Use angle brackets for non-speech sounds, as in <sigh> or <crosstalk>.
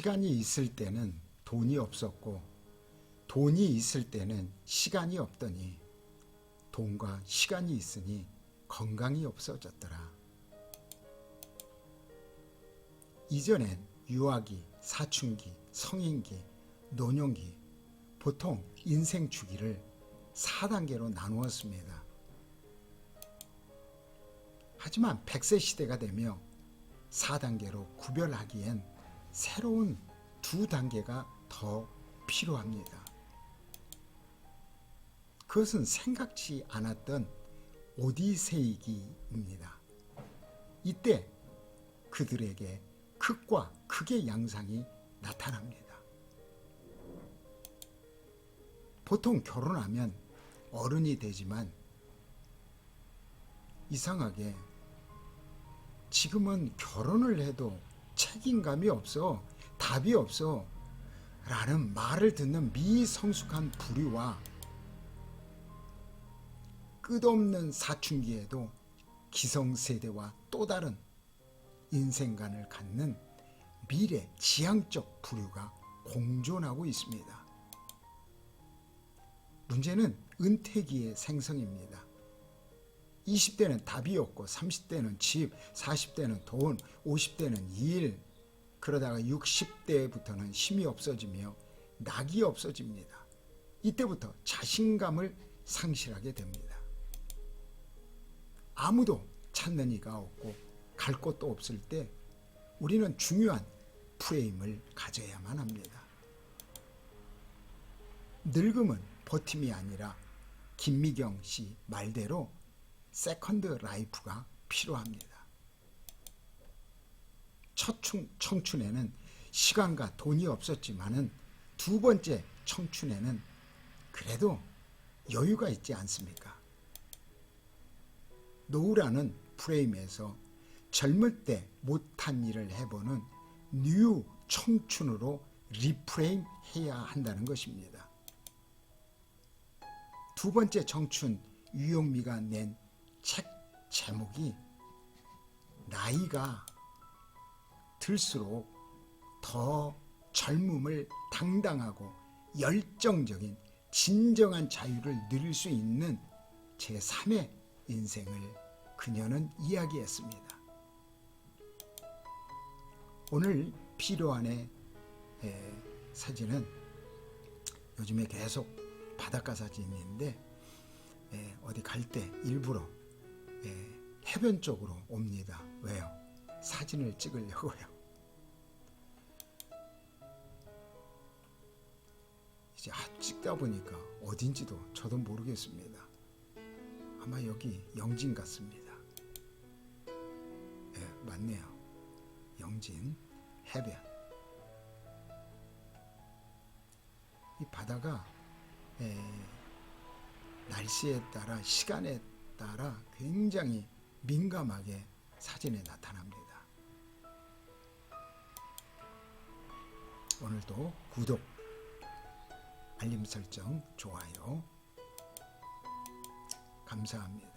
시간이 있을 때는 돈이 없었고 돈이 있을 때는 시간이 없더니 돈과 시간이 있으니 건강이 없어졌더라. 이전엔 유아기, 사춘기, 성인기, 노년기 보통 인생 주기를 4단계로 나누었습니다. 하지만 100세 시대가 되며 4단계로 구별하기엔 새로운 두 단계가 더 필요합니다. 그것은 생각지 않았던 오디세이기입니다. 이때 그들에게 극과 극의 양상이 나타납니다. 보통 결혼하면 어른이 되지만 이상하게 지금은 결혼을 해도 책임감이 없어 답이 없어 라는 말을 듣는 미성숙한 부류와 끝없는 사춘기에도 기성세대와 또 다른 인생관을 갖는 미래 지향적 부류가 공존하고 있습니다. 문제는 은퇴기의 생성입니다. 20대는 답이 없고 30대는 집, 40대는 돈, 50대는 일, 그러다가 60대부터는 힘이 없어지며 낙이 없어집니다. 이때부터 자신감을 상실하게 됩니다. 아무도 찾는 이가 없고 갈 곳도 없을 때 우리는 중요한 프레임을 가져야만 합니다. 늙음은 버팀이 아니라 김미경 씨 말대로 세컨드 라이프가 필요합니다. 첫 청춘에는 시간과 돈이 없었지만은 두 번째 청춘에는 그래도 여유가 있지 않습니까? 노후라는 프레임에서 젊을 때 못한 일을 해보는 뉴 청춘으로 리프레임 해야 한다는 것입니다. 두 번째 청춘 유영미가 낸 책 제목이 나이가 들수록 더 젊음을 당당하고 열정적인 진정한 자유를 누릴 수 있는 제3의 인생을 그녀는 이야기했습니다. 오늘 필요한의 사진은 요즘에 계속 바닷가 사진인데 에, 어디 갈 때 일부러 에, 해변 쪽으로 옵니다. 왜요? 사진을 찍으려고요. <laughs> 이제 아, 찍다 보니까 어딘지도 저도 모르겠습니다. 아마 여기 영진 같습니다. 예, 맞네요. 영진 해변. 이 바다가 에, 날씨에 따라 시간에 따라 굉장히 민감하게 사진에 나타납니다. 오늘도 구독, 알림 설정, 좋아요 감사합니다.